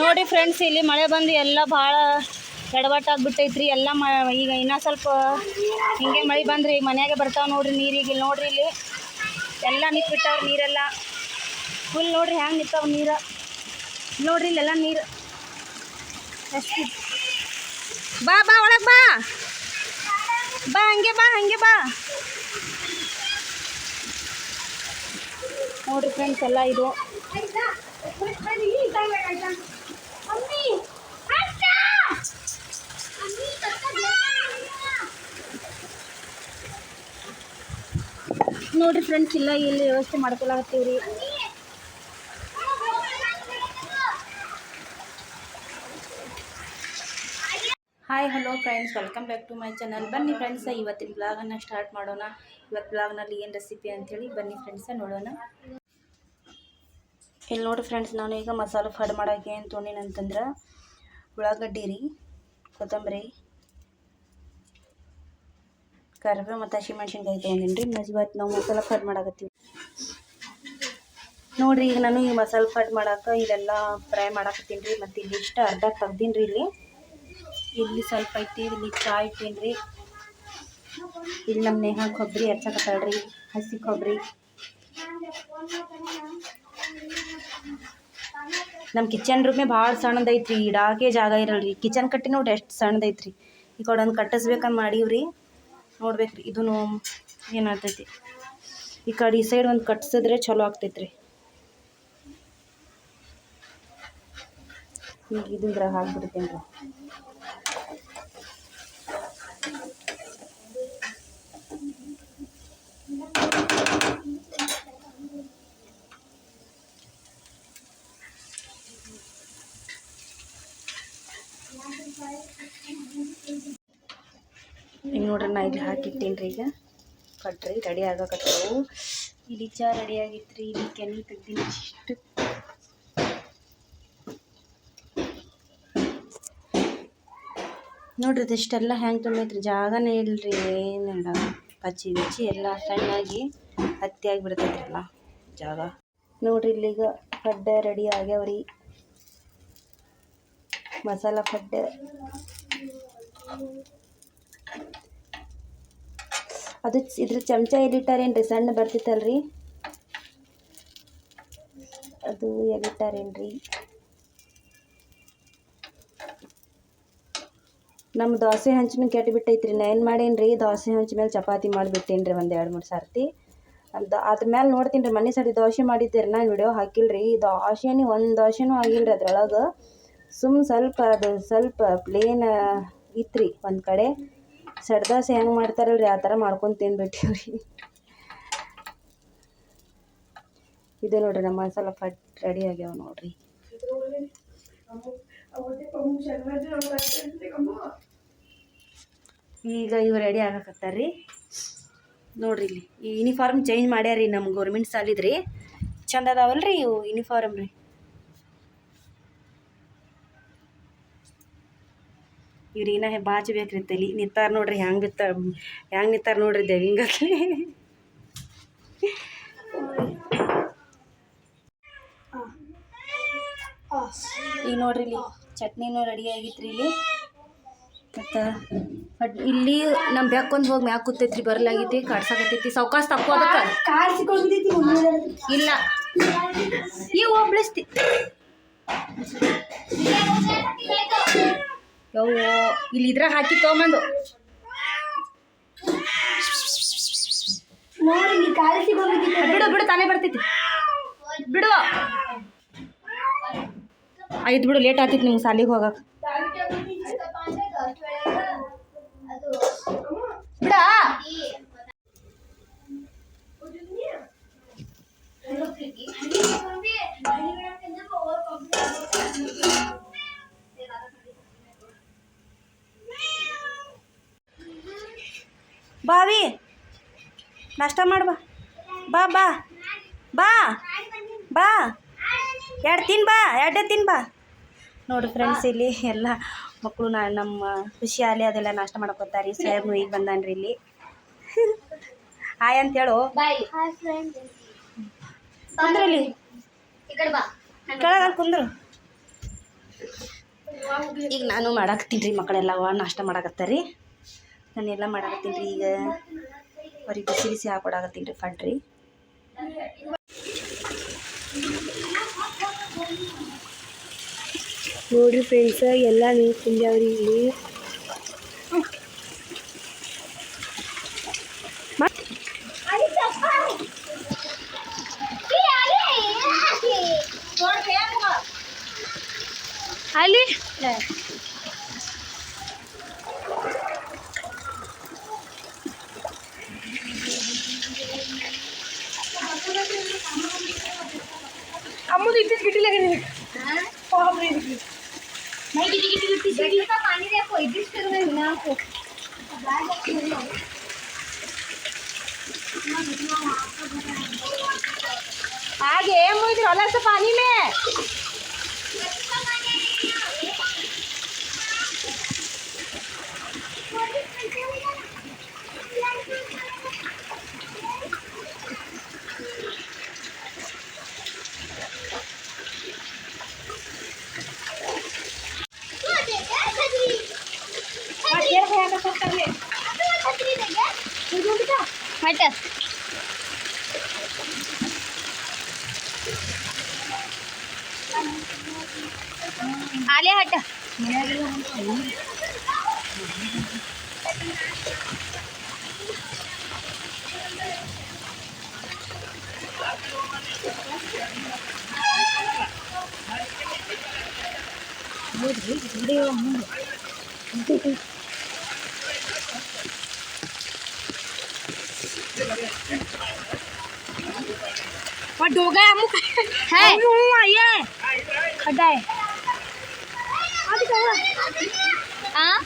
ನೋಡಿ ಫ್ರೆಂಡ್ಸ್ ಇಲ್ಲಿ ಮಳೆ ಬಂದು ಎಲ್ಲ ಭಾಳ ಎಡವಟ್ಟಾಗ್ಬಿಟ್ಟೈತ್ರಿ. ಎಲ್ಲ ಮ, ಈಗ ಇನ್ನೂ ಸ್ವಲ್ಪ ಹಿಂಗೆ ಮಳೆ ಬಂದ್ರಿ ಈಗ ಮನ್ಯಾಗೆ ಬರ್ತಾವೆ ನೋಡ್ರಿ ನೀರು ಈಗ ಇಲ್ಲಿ ನೋಡ್ರಿ ಇಲ್ಲಿ ಎಲ್ಲ ನಿಂತ್ಬಿಟ್ಟಾವ್ರಿ ನೀರೆಲ್ಲ. ಫುಲ್ ನೋಡ್ರಿ ಹ್ಯಾಂಗೆ ನಿಂತಾವ ನೀರು. ನೋಡ್ರಿ ಇಲ್ಲೆಲ್ಲ ನೀರು. ಎಷ್ಟು ಬಾ ಬಾ, ಒಳಗೆ ಬಾ. ಬಾ, ಹಂಗೆ ಬಾ ಹಂಗೆ ಬಾ. ನೋಡ್ರಿ ಫ್ರೆಂಡ್ಸ್ ಎಲ್ಲ ಇದು. ನೋಡ್ರಿ ಫ್ರೆಂಡ್ಸ್ ಇಲ್ಲ, ಇಲ್ಲಿ ವ್ಯವಸ್ಥೆ ಮಾಡ್ಕೊಳಕತ್ತೀವಿ ರೀ hi hello friends welcome back to my channel ಬನ್ನಿ ಫ್ರೆಂಡ್ಸ ಇವತ್ತಿನ ಬ್ಲಾಗನ್ನು ಸ್ಟಾರ್ಟ್ ಮಾಡೋಣ. ಇವತ್ತು ಬ್ಲಾಗ್ನಲ್ಲಿ ಏನು ರೆಸಿಪಿ ಅಂಥೇಳಿ ಬನ್ನಿ ಫ್ರೆಂಡ್ಸ ನೋಡೋಣ. ಇಲ್ಲಿ ನೋಡಿ ಫ್ರೆಂಡ್ಸ್ ನಾನು ಈಗ ಮಸಾಲೆ ಫಡ್ ಮಾಡೋಕೆ ಏನು ಅಂತಂದ್ರೆ ಉಳ್ಳಾಗಡ್ಡಿ ರೀ, ಕೊತ್ತಂಬರಿ ಕರಿಬೇವು ಮತ್ತು ಹಸಿಮೆಣ್ಸಿನ್ಕಾಯಿ ತೊಗೊಂಡಿನಿ ರೀ ಇವತ್ತು ನಾವು ಮಸಾಲ ಕಟ್ ಮಾಡಕತ್ತೀವಿ. ನೋಡಿರಿ, ಈಗ ನಾನು ಈ ಮಸಾಲೆ ಕಟ್ ಮಾಡಕ್ಕೆ ಇಲ್ಲೆಲ್ಲ ಫ್ರೈ ಮಾಡಾಕತ್ತೀನಿ ರೀ ಮತ್ತು ಇಲ್ಲಿ ಇಷ್ಟು ಅರ್ಧ ತೆಗ್ದೀನಿ ರೀ ಇಲ್ಲಿ. ಇಲ್ಲಿ ಸ್ವಲ್ಪ ಐತಿ, ಇಲ್ಲಿ ಚಾ ಇಟ್ಟೀನಿ ರೀ ಇಲ್ಲಿ ನಮ್ಮ ನೇಹ ಕೊಬ್ಬರಿ ಹಚ್ಚಕತ್ತಾಳ್ರಿ. ಹಸಿ ಕೊಬ್ಬರಿ. ನಮ್ಮ ಕಿಚನ್ ರೂಮೇ ಭಾಳ ಸಣ್ಣದೈತ್ರಿ ಇಡಾಕೆ ಜಾಗ ಇರಲ್ರಿ. ಕಿಚನ್ ಕಟ್ಟಿ ನೋಡ್ರಿ ಎಷ್ಟು ಸಣ್ಣದೈತ್ರಿ ಈ ಕಡೆ ಒಂದು ಕಟ್ಟಿಸ್ಬೇಕಂತ ಮಾಡೀವ್ರಿ. ನೋಡ್ಬೇಕ್ರಿ. ಇದೂ ಏನಾಗ್ತೈತಿ? ಈ ಕಡೆ ಈ ಸೈಡ್ ಒಂದು ಕಟ್ಸಿದ್ರೆ ಚಲೋ ಆಗ್ತೈತ್ರಿ. ಈಗ ಇದ್ರ ಹಾಕ್ಬಿಡ್ತೀನಿ ರೀ. ನೋಡ್ರಿ, ನಾ ಇಲ್ಲಿ ಹಾಕಿಟ್ಟೇನಿ ರೀ ಈಗ. ಕಟ್ರಿ, ರೆಡಿ ಆಗಕತ್ತವು ಇಲ್ಲಿ ಚಾ ರೆಡಿ ಆಗಿತ್ತು ರೀ ಇಲ್ಲಿ ಕೆನೆ ತೆಗ್ದೀನಿ ಇಷ್ಟು. ನೋಡ್ರಿ, ಇದಿಷ್ಟೆಲ್ಲ ಹ್ಯಾಂಗೆ ತುಂಬೈತ್ರಿ, ಜಾಗನೇ ಇಲ್ರಿ, ಏನಿಲ್ಲ. ಪಚ್ಚಿ ಬಿಚ್ಚಿ ಎಲ್ಲ ಸಣ್ಣಾಗಿ ಹತ್ತಿ ಆಗಿಬಿಡ್ತೈತ್ರಲ್ಲ ಜಾಗ. ನೋಡ್ರಿ, ಇಲ್ಲಿಗ ಫಡ್ಡ ರೆಡಿ ಆಗ್ಯಾವ್ರಿ. ಮಸಾಲ ಫಡ್ಡ ಅದು ಇದ್ರ ಚಮಚ ಎಲ್ಲಿಟ್ಟಾರೇನ್ರಿ? ಸಣ್ಣ ಬರ್ತಿತ್ತಲ್ರಿ? ಅದು ಎಲ್ಲಿಟ್ಟಾರೇನ್ರಿ? ನಮ್ಮ ದೋಸೆ ಹಂಚನು ಕೆಟ್ಟು ಬಿಟ್ಟೈತ್ರಿ ನಾ ಏನು ಮಾಡೇನ್ರಿ? ದೋಸೆ ಹಂಚು ಮೇಲೆ ಚಪಾತಿ ಮಾಡಿಬಿಟ್ಟೇನ್ರಿ ಒಂದು ಎರಡು ಮೂರು ಸರ್ತಿ. ಅದು ಅದ್ರ ಮೇಲೆ ನೋಡ್ತೀನಿ ರೀ ಮನೆ ಸರ್ತಿ ದೋಸೆ ಮಾಡಿದ್ದೀರಿ. ನಾನು ವಿಡಿಯೋ ಹಾಕಿಲ್ರಿ. ದೋಸೆನೇ ಒಂದು ದೋಸೆನೂ ಆಗಿಲ್ಲ ರೀ ಅದ್ರೊಳಗೆ. ಸುಮ್ಮ ಸ್ವಲ್ಪ ಅದು ಸ್ವಲ್ಪ ಪ್ಲೇನ್ ಇತ್ತು ರೀ ಒಂದು ಕಡೆ. ಸೆಡ್ ದೋಸೆ ಹೆಂಗೆ ಮಾಡ್ತಾರಲ್ರಿ? ಆ ಥರ ಮಾಡ್ಕೊಂಡು ತಿನ್ಬಿಟ್ಟಿವ್ರಿ. ಇದು ನೋಡ್ರಿ ನಮ್ಮ ಮಸಾಲ ಫಟ್ ರೆಡಿ ಆಗ್ಯಾವ ನೋಡ್ರಿ. ಈಗ ಇವು ರೆಡಿ ಆಗಕತ್ತಾರ್ರಿ. ನೋಡ್ರಿ ಇಲ್ಲಿ, ಈ ಯೂನಿಫಾರ್ಮ್ ಚೇಂಜ್ ಮಾಡ್ಯಾರ ನಮ್ಮ ಗೌರ್ಮೆಂಟ್ ಸಾಲಿದ್ರಿ. ಚಂದ ಅದಾವಲ್ರಿ ಇವು ಯೂನಿಫಾರ್ಮ್ ರೀ? ಇವ್ರಿಗಿನ ರೀ ತಲಿ ನಿತ್ತಾರ ನೋಡ್ರಿ ಹೆಂಗೆ ಬಿತ್ತ ಹೆಂಗೆ ನಿತ್ತಾರ ನೋಡ್ರಿ ದೇವಿಂಗತ್ಲಿ ಈಗ ನೋಡ್ರಿ ಇಲ್ಲಿ ಚಟ್ನಿನೂ ರೆಡಿ ಆಗಿತ್ರಿ ಇಲ್ಲಿ. ಮತ್ತು ಬಟ್ ಇಲ್ಲಿ ನಮ್ಮ ಬ್ಯಾಕೊಂದು ಹೋಗಿ ಮ್ಯಾಕ್ ಕೂತೈತ್ರಿ ಬರಲಾಗೈತಿ ಕಾಡ್ಸಾಕತ್ತೈತಿ. ಸಾವ್ಕಾಶ ತಪ್ಪು ಅದಕ್ಕೆ. ಇಲ್ಲ. ಈಗ ಒಬ್ಳಿಸ್ತಿ ಯವ್ವ ಇಲ್ಲಿ ಇದ್ರಾಗ ಹಾಕಿ ತಗೊಂಬಂದು. ಬಿಡು ಬಿಡು ತಾನೇ ಬರ್ತೈತಿ ಬಿಡು. ಆಯ್ತು ಬಿಡು ಲೇಟ್ ಆಗ್ತೈತಿ ನಿಮ್ಗೆ ಸಾಲಿಗೆ ಹೋಗಕ್ಕೆ ಬಿಡ ಬಾವಿ ನಾಷ್ಟ ಮಾಡು ಬಾ. ಬಾ ಬಾ. ಬಾ. ಬಾ. ಎರಡು ತಿನ್ ಬಾ ಎರಡೇ ತಿನ್ ಬಾ. ನೋಡಿ ಫ್ರೆಂಡ್ಸ್ ಇಲ್ಲಿ ಎಲ್ಲ ಮಕ್ಕಳು ನಾ ನಮ್ಮ ಖುಷಿ ಆಲಿ ಅದೆಲ್ಲ ನಾಷ್ಟ ಮಾಡ್ಕೊತಾರೆ ರೀ ಸಾಹೇಬ್ನು ಈಗ ಬಂದಾನ್ರಿ ಇಲ್ಲಿ. ಹಾಯ್ ಅಂತ ಹೇಳು. ಕುಂದ್ರಲ್ಲಿ ಕೆಳಗ ಕುಂದ್ರು. ಈಗ ನಾನು ಮಾಡಾಕತ್ತೀನಿ ರೀ ಮಕ್ಕಳೆಲ್ಲ. ನಾಷ್ಟ ಮಾಡಾಕತ್ತಾರ. ರೀ ನಾನೆಲ್ಲ ಮಾಡಾಕತ್ತೀನಿ ರೀ ಈಗ. ಅವ್ರಿಗೆ ಬಿಸಿ ಬಿಸಿ ಹಾಕೊಡಾಕತ್ತೀನಿ ರೀ ಫಡ್ರಿ ನೋಡ್ರಿ ಫ್ರೆಂಡ್ಸ್ ಎಲ್ಲ ನೀರು ತುಂಬ್ಯಾವ್ರಿ ಇಲ್ಲಿ? मुझे इतनी गिटी लग रही है बाप रे मैं गिटी गिटी गिटी गिटी का पानी देखो एडजस्ट कर रहे हो ना आपको आगे मुझे अलग से पानी में এটা আলে হাট। ধরে और डोगा हम है। हूँ आइए खड़ा है। आदि कहो हाँ?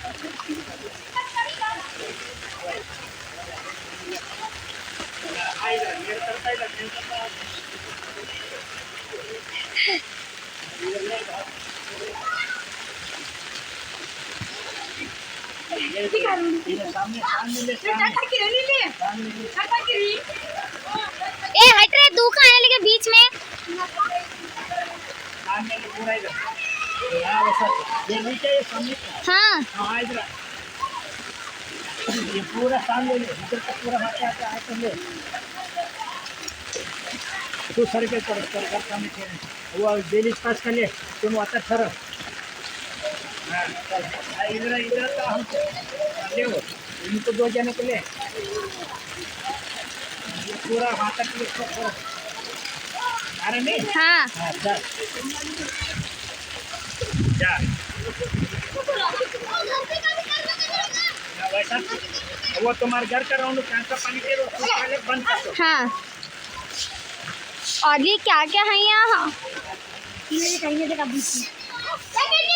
आई ए, हट रहे तू कहाँ है लेके बीच में? हाँ। ये पूरा सामने ले इधर का पूरा हाथ आता है ले तू सर के कर कर कर काम वो डेली पास कर ले, तुम आता ठहर। इधर इधर का हम ले इनको दो जने के ले ये पूरा तक करो अरे नहीं हाँ चल जा वैसा वो तुम्हारे घर का राउंड टैंक पानी दो पहले बंद कर हाँ और ये क्या क्या है यहाँ ये वीडियो छोड़ना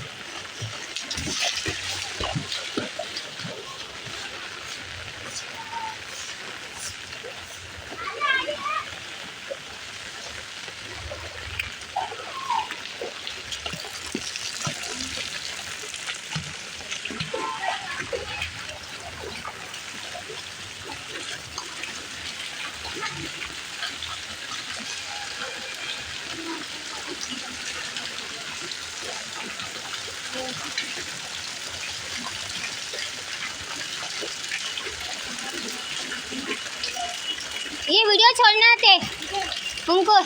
थे उनको